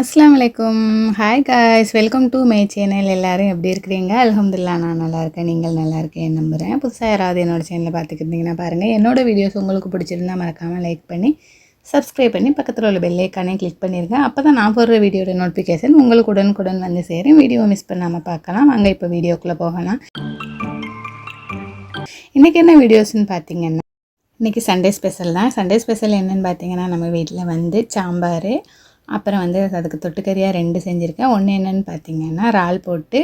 அஸ்லாம் அலைக்கும் hi guys welcome to my channel எல்லோரும் எப்படி இருக்கிறீங்க? அலமதுல்லா நான் நல்லா இருக்கேன். நீங்கள் நல்லா இருக்கேன் நம்புகிறேன் புதுசாக யாராவது என்னோட சேனலில் பார்த்துக்கிட்டிங்கன்னா பாருங்கள் என்னோட வீடியோஸ் உங்களுக்கு பிடிச்சிருந்தா மறக்காமல் லைக் பண்ணி சப்ஸ்கிரைப் பண்ணி பக்கத்தில் உள்ள பெல் ஐக்கானே கிளிக் பண்ணியிருக்கேன் அப்போ தான் நான் போடுற வீடியோட நோட்டிஃபிகேஷன் உங்களுக்கு உடனுக்குடன் வந்து சேரும். வீடியோ மிஸ் பண்ணாமல் பார்க்கலாம். வாங்க இப்போ வீடியோக்குள்ளே போகலாம். இன்றைக்கி என்ன வீடியோஸ்னு பார்த்தீங்கன்னா இன்றைக்கி சண்டே ஸ்பெஷல் தான். சண்டே ஸ்பெஷல் என்னென்னு பார்த்தீங்கன்னா நம்ம வீட்டில் வந்து சாம்பார் அப்புறம் வந்து அதுக்கு தொட்டுக்கறியாக ரெண்டு செஞ்சுருக்கேன். ஒன்று என்னென்னு பார்த்தீங்கன்னா இறால் போட்டு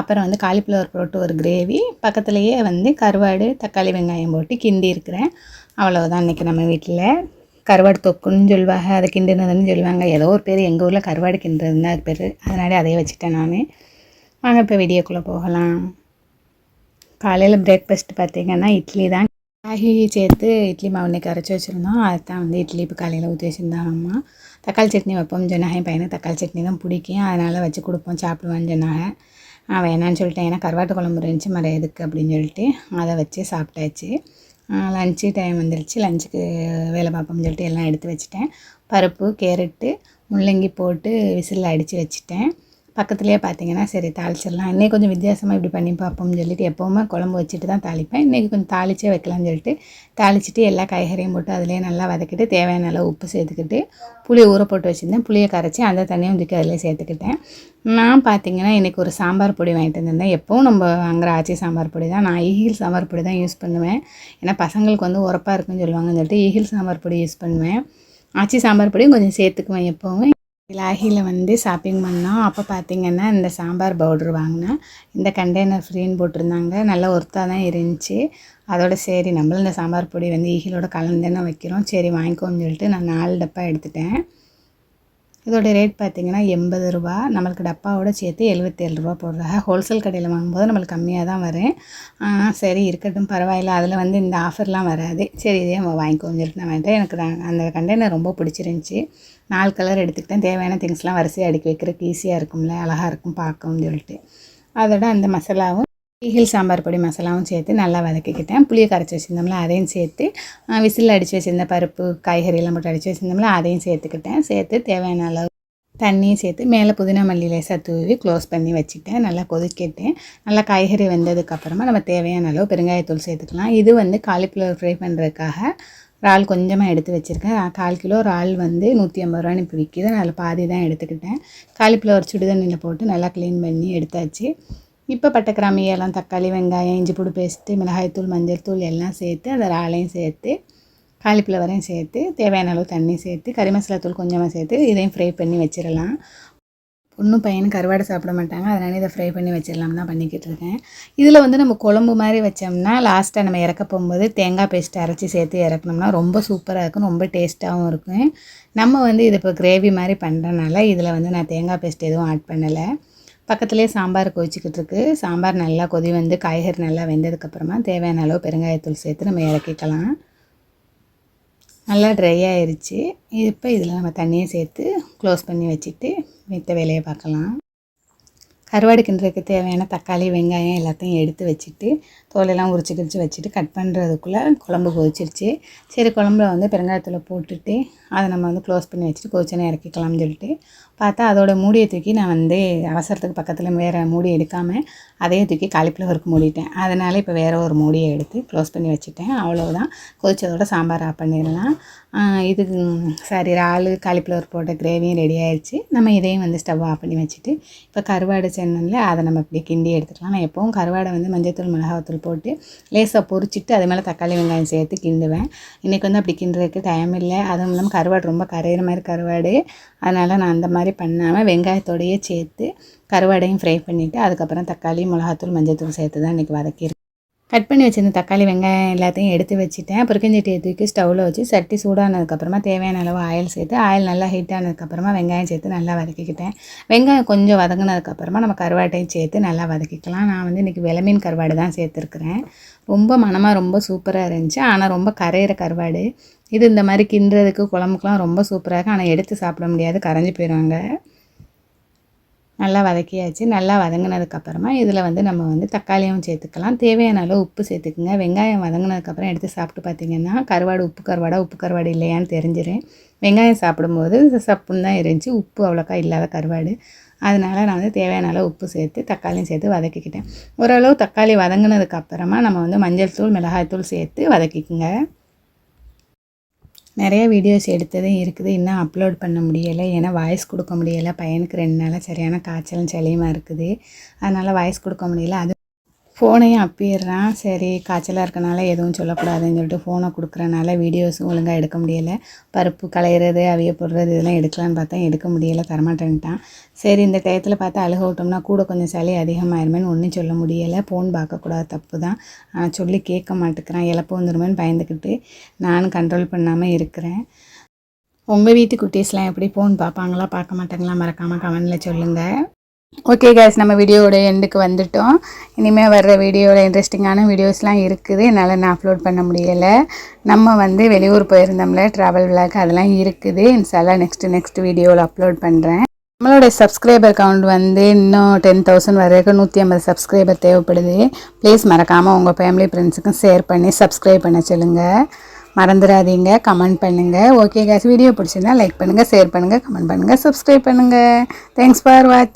அப்புறம் வந்து காலிஃப்ளவர் போட்டு ஒரு கிரேவி பக்கத்துலேயே வந்து கருவாடு தக்காளி வெங்காயம் போட்டு கிண்டி இருக்கிறேன். அவ்வளோதான் இன்றைக்கி நம்ம வீட்டில் கருவாடு தொக்குன்னு சொல்லுவாங்க அதை கிண்டுனதுன்னு சொல்லுவாங்க. ஏதோ ஒரு பேர் எங்கள் ஊரில் கருவாடு கிண்டுறதுன்னு அது பேர். அதனாலே அதையே வச்சுட்டேன் நான். வாங்க இப்போ வீடியோக்குள்ளே போகலாம். காலையில் பிரேக்ஃபாஸ்ட் பார்த்தீங்கன்னா இட்லி தான் ராகி சேர்த்து இட்லி மாவு இன்றைக்கி அரைச்சி வச்சுருந்தோம் அதுதான் வந்து இட்லி இப்போ காலையில் ஊற்றி வச்சுருந்தாங்க அம்மா தக்காளி சட்னி வைப்போம் சொன்னாங்க. என் பையனுக்கு தக்காளி சட்னி தான் பிடிக்கும். அதனால் வச்சு கொடுப்போம் சாப்பிடுவான்னு சொன்னாங்க. நான் வேணான்னு சொல்லிட்டேன். ஏன்னா கருவாட்டு குழம்பு இருந்துச்சு மர எதுக்கு அப்படின்னு சொல்லிட்டு அதை வச்சு சாப்பிட்டாச்சு. லஞ்சு டைம் வந்துருச்சு. லஞ்சுக்கு வேலை பார்ப்போம்னு சொல்லிட்டு எல்லாம் எடுத்து வச்சுட்டேன். பருப்பு கேரட்டு முள்ளங்கி போட்டு விசிலில் அடித்து வச்சுட்டேன். பக்கத்துலேயே பார்த்தீங்கன்னா சரி தாளிச்சிடலாம். இன்றைக்கி கொஞ்சம் வித்தியாசமாக இப்படி பண்ணி பார்ப்போம்னு சொல்லிட்டு எப்போவுமே குழம்பு வச்சுட்டு தான் தாளிப்பேன். இன்றைக்கி கொஞ்சம் தாளிச்சே வைக்கலாம்னு சொல்லிட்டு தாளிச்சிட்டு எல்லா காய்கறியும் போட்டு அதிலே நல்லா வதக்கிட்டு தேவையான அளவு உப்பு சேர்த்துக்கிட்டு புளியை ஊற போட்டு வச்சுருந்தேன். புளியை கரைச்சி அந்த தண்ணியும் தூக்கி அதிலே சேர்த்துக்கிட்டேன். நான் பார்த்தீங்கன்னா இன்றைக்கி ஒரு சாம்பார் பொடி வாங்கிட்டு வந்திருந்தேன். எப்போவும் நம்ம வாங்குற ஆச்சி சாம்பார் பொடி தான். நான் ஈகில் சாம்பார் பொடி தான் யூஸ் பண்ணுவேன். ஏன்னா பசங்களுக்கு வந்து உரப்பாக இருக்குன்னு சொல்லுவாங்கன்னு சொல்லிட்டு ஈகில் சாம்பார் பொடி யூஸ் பண்ணுவேன். ஆச்சி சாம்பார் பொடியும் கொஞ்சம் சேர்த்துக்குவேன் எப்போவும். இலாகியில் வந்து ஷாப்பிங் பண்ணோம் அப்போ பார்த்தீங்கன்னா இந்த சாம்பார் பவுட்ரு வாங்கினேன் இந்த கண்டெய்னர் ஃப்ரீன்னு போட்டிருந்தாங்க. நல்லா ஒர்த்தாக தான் இருந்துச்சு. அதோட சரி நம்மளும் இந்த சாம்பார் பொடி வந்து ஈகிலோட கலந்துன்னு வைக்கிறோம். சரி வாங்கிக்கோன்னு சொல்லிட்டு நான் நாலு டப்பா எடுத்துட்டேன். இதோட ரேட் பார்த்தீங்கன்னா எண்பது ரூபா. நம்மளுக்கு டப்பாவோட சேர்த்து எழுபத்தேழு ரூபா போடுறாங்க. ஹோல்சேல் கடையில் வாங்கும்போது நம்மளுக்கு கம்மியாக தான் வரும் சரி இருக்கட்டும் பரவாயில்ல. அதில் வந்து இந்த ஆஃபர்லாம் வராது. சரி இதே நம்ம வாங்கிக்கோன்னு சொல்லிட்டு நான் வாங்கிட்டேன். எனக்கு அந்த கண்டெய்னர் ரொம்ப பிடிச்சிருந்துச்சி. நாலு கலர் எடுத்துக்கிட்டேன். தேவையான திங்ஸ்லாம் வரிசையாக அடுக்கி வைக்கிறதுக்கு ஈஸியாக இருக்கும்ல அழகாக இருக்கும் பார்க்கும்னு சொல்லிட்டு. அதோட அந்த மசாலாவும் ஈகில் சாம்பார் பொடி மசாலாவும் சேர்த்து நல்லா வதக்கிக்கிட்டேன். புளியை கரைச்சி வச்சுருந்தோம்ல அதையும் சேர்த்து விசில் அடித்து வச்சுருந்த பருப்பு காய்கறியெல்லாம் போட்டு அடித்து வச்சுருந்தோம்ல அதையும் சேர்த்துக்கிட்டேன். சேர்த்து தேவையான அளவு தண்ணியும் சேர்த்து மேலே புதினா மல்லி லேசாக தூவி க்ளோஸ் பண்ணி வச்சுட்டேன் நல்லா கொதிக்கிட்டேன். நல்லா காய்கறி வெந்ததுக்கப்புறமா நம்ம தேவையான அளவு பெருங்காயத்தூள் சேர்த்துக்கலாம். இது வந்து காலிஃப்ளவர் ஃப்ரை பண்ணுறதுக்காக இறால் கொஞ்சமாக எடுத்து வச்சுருக்கேன். கால் கிலோ இறால் வந்து நூற்றி ஐம்பது ரூபான்னு இப்போ விற்கிது நான் அதில் பாதி தான் எடுத்துக்கிட்டேன். காலிஃப்ளவர் சுடுதண்ணியில் போட்டு நல்லா க்ளீன் பண்ணி எடுத்தாச்சு. இப்போ பட்டைக்கிராமி எல்லாம் தக்காளி வெங்காயம் இஞ்சி பூடு பேஸ்ட்டு மிளகாய்த்தூள் மஞ்சள் தூள் எல்லாம் சேர்த்து அதை இறாலையும் சேர்த்து காலிஃப்ளவரையும் சேர்த்து தேவையான அளவு தண்ணி சேர்த்து கறி மசாலா தூள் கொஞ்சமாக சேர்த்து இதையும் ஃப்ரை பண்ணி வச்சிடலாம் பொண்ணும் பையனும் கருவாடை சாப்பிட மாட்டாங்க. அதனால இதை ஃப்ரை பண்ணி வச்சிடலாம் தான் பண்ணிக்கிட்டு இருக்கேன். இதில் வந்து நம்ம குழம்பு மாதிரி வச்சோம்னா லாஸ்ட்டாக நம்ம இறக்க போகும்போது தேங்காய் பேஸ்ட் அரைச்சி சேர்த்து இறக்கணும்னா ரொம்ப சூப்பராக இருக்கும். ரொம்ப டேஸ்ட்டாகவும் இருக்கும். நம்ம வந்து இது இப்போ கிரேவி மாதிரி பண்ணுறனால இதில் வந்து நான் தேங்காய் பேஸ்ட் எதுவும் ஆட் பண்ணலை. பக்கத்துலேயே சாம்பார் கொதிச்சிக்கிட்டு இருக்கு சாம்பார் நல்லா கொதி வந்து காய்கறி நல்லா வெந்ததுக்கப்புறமா தேவையான அளவு பெருங்காயத்தூள் சேர்த்து நம்ம இறக்கிக்கலாம். நல்லா ட்ரை ஆயிடுச்சு இப்போ இதில் நம்ம தண்ணியை சேர்த்து க்ளோஸ் பண்ணி வச்சுட்டு மித்த வேலையை பார்க்கலாம். கருவாடு கிண்டுறதுக்கு தேவையான தக்காளி வெங்காயம் எல்லாத்தையும் எடுத்து வச்சுட்டு தோலெல்லாம் உரிச்சு கிரிச்சு வச்சுட்டு கட் பண்ணுறதுக்குள்ளே குழம்பு கொதிச்சிருச்சு. சரி குழம்புல வந்து பெருங்காயத்தில் போட்டுட்டு அதை நம்ம வந்து க்ளோஸ் பண்ணி வச்சுட்டு கொதிச்சனை இறக்கிக்கலாம்னு சொல்லிட்டு பார்த்தா அதோட மூடியை தூக்கி நான் வந்து அவசரத்துக்கு பக்கத்தில் வேறு மூடி எடுக்காமல் அதையே தூக்கி காலிஃப்ளவருக்கு மூடிட்டேன். அதனால் இப்போ வேறு ஒரு மூடியை எடுத்து க்ளோஸ் பண்ணி வச்சுட்டேன். அவ்வளோதான் கொதிச்சதோட சாம்பார் ஆஃப் பண்ணிடலாம். இது சாரி இறால் காலிஃப்ளவர் போட்ட கிரேவியும் ரெடி ஆயிடுச்சு நம்ம இதையும் வந்து ஸ்டவ் ஆஃப் பண்ணி வச்சுட்டு இப்போ கருவாடு சென்னல அதை நம்ம இப்படி கிண்டி எடுத்துக்கலாம் நான் எப்போவும் கருவாடை வந்து மஞ்சத்தூள் மிளகாத்தூள் போட்டு லேசாக பொரிச்சிட்டு அது மேலே தக்காளி வெங்காயம் சேர்த்து கிண்டுவேன். இன்றைக்கி வந்து அப்படி கிண்டுறதுக்கு டைம் இல்லை. அதுவும் இல்லாமல் கருவாடு ரொம்ப கரையிற மாதிரி கருவாடு. அதனால் நான் அந்த மாதிரி பண்ணாமல் வெங்காயத்தோடையே சேர்த்து கருவாடையும் ஃப்ரை பண்ணிவிட்டு அதுக்கப்புறம் தக்காளி மிளகாத்தூள் மஞ்சத்தூள் சேர்த்து தான் இன்றைக்கி வதக்கியிருக்கேன். கட் பண்ணி வச்சிருந்த தக்காளி வெங்காயம் எல்லாத்தையும் எடுத்து வச்சுட்டேன். பொறுக்கஞ்சட்டியை தூக்கி ஸ்டவ்வில் வச்சு சட்டி சூடானதுக்கப்புறமா தேவையான அளவு ஆயில் சேர்த்து ஆயில் நல்லா ஹீட் ஆனதுக்கப்புறமா வெங்காயம் சேர்த்து நல்லா வதக்கிக்கிட்டேன். வெங்காயம் கொஞ்சம் வதங்கினதுக்கப்புறமா நம்ம கருவாட்டையும் சேர்த்து நல்லா வதக்கிக்கலாம். நான் வந்து இன்றைக்கி விளமீன் கருவாடு தான் சேர்த்துருக்குறேன். ரொம்ப மனமாக ரொம்ப சூப்பராக இருந்துச்சு. ஆனால் ரொம்ப கரையிற கருவாடு. இது இந்த மாதிரி கிண்டுறதுக்கு குழம்புக்கெலாம் ரொம்ப சூப்பராக இருக்கும் ஆனால் எடுத்து சாப்பிட முடியாது. கரைஞ்சி போயிடுவாங்க நல்லா வதக்கியாச்சு. நல்லா வதங்கினதுக்கப்புறமா இதில் வந்து நம்ம வந்து தக்காளியும் சேர்த்துக்கலாம். தேவையான அளவு உப்பு சேர்த்துக்குங்க. வெங்காயம் வதங்கினதுக்கப்புறம் எடுத்து சாப்பிட்டு பார்த்தீங்கன்னா கருவாடு உப்பு கருவாடா உப்பு கருவாடு இல்லையான்னு தெரிஞ்சிடும் வெங்காயம் சாப்பிடும்போது சப்புன்னு தான் இருந்துச்சு. உப்பு அவ்வளோக்கா இல்லாத கருவாடு. அதனால நான் வந்து தேவையான அளவு உப்பு சேர்த்து தக்காளியும் சேர்த்து வதக்கிக்கிட்டேன். ஓரளவு தக்காளி வதங்கினதுக்கப்புறமா நம்ம வந்து மஞ்சள் தூள் மிளகாய் தூள் சேர்த்து வதக்கிக்குங்க. நிறைய வீடியோஸ் எடுத்ததும் இருக்குது. இன்னும் அப்லோட் பண்ண முடியலை. ஏன்னா வாய்ஸ் கொடுக்க முடியலை. பையனுக்கு ரெண்டு நாளாக சரியான காய்ச்சலும் சளியுமா இருக்குது. அதனால் வாய்ஸ் கொடுக்க முடியல. அது ஃபோனையும் அப்பிடுறான் சரி காய்ச்சலாக இருக்கனால எதுவும் சொல்லக்கூடாதுன்னு சொல்லிட்டு ஃபோனை கொடுக்குறனால வீடியோஸும் ஒழுங்காக எடுக்க முடியலை. பருப்பு களையிறது அவிய போடுறது இதெல்லாம் எடுக்கலான்னு பார்த்தா எடுக்க முடியலை தரமாட்டேன்ட்டான். சரி இந்த டயத்தில் பார்த்து அழுக விட்டோம்னா கூட கொஞ்சம் சளி அதிகமாயிருமேன்னு ஒன்றும் சொல்ல முடியலை. ஃபோன் பார்க்கக்கூடாது தப்பு தான் ஆனால் சொல்லி கேட்க மாட்டேங்கிறான். இழப்பு வந்துருமேன்னு பயந்துக்கிட்டு நானும் கண்ட்ரோல் பண்ணாமல் இருக்கிறேன். உங்கள் வீட்டு குட்டீஸ்லாம் எப்படி? ஃபோன் பார்ப்பாங்களா? பார்க்க மாட்டாங்களா? மறக்காமல் கமெண்டில் சொல்லுங்கள் ஓகே கேஸ் நம்ம வீடியோவோட எண்டுக்கு வந்துட்டோம். இனிமேல் வர்ற வீடியோவில் இன்ட்ரெஸ்டிங்கான வீடியோஸ்லாம் இருக்குது. என்னால் நான் அப்லோட் பண்ண முடியலை. நம்ம வந்து வெளியூர் போயிருந்தோம்ல ட்ராவல் விளாக் அதெல்லாம் இருக்குது. இன்ஷால்லா நெக்ஸ்ட்டு நெக்ஸ்ட் வீடியோவில் அப்லோட் பண்ணுறேன் நம்மளோட சப்ஸ்கிரைபர் கவுண்ட் வந்து இன்னும் டென் தௌசண்ட் வரைக்கும் நூற்றி ஐம்பது சப்ஸ்கிரைபர் தேவைப்படுது. ப்ளீஸ் மறக்காமல் உங்கள் ஃபேமிலி ஃப்ரெண்ட்ஸுக்கும் ஷேர் பண்ணி சப்ஸ்கிரைப் பண்ண சொல்லுங்கள் மறந்துடாதீங்க. கமெண்ட் பண்ணுங்கள் ஓகே கேஸ் வீடியோ பிடிச்சிருந்தா லைக் பண்ணுங்கள் ஷேர் பண்ணுங்கள் கமெண்ட் பண்ணுங்கள் சப்ஸ்கிரைப் பண்ணுங்கள் தேங்க்ஸ் ஃபார் வாட்ச்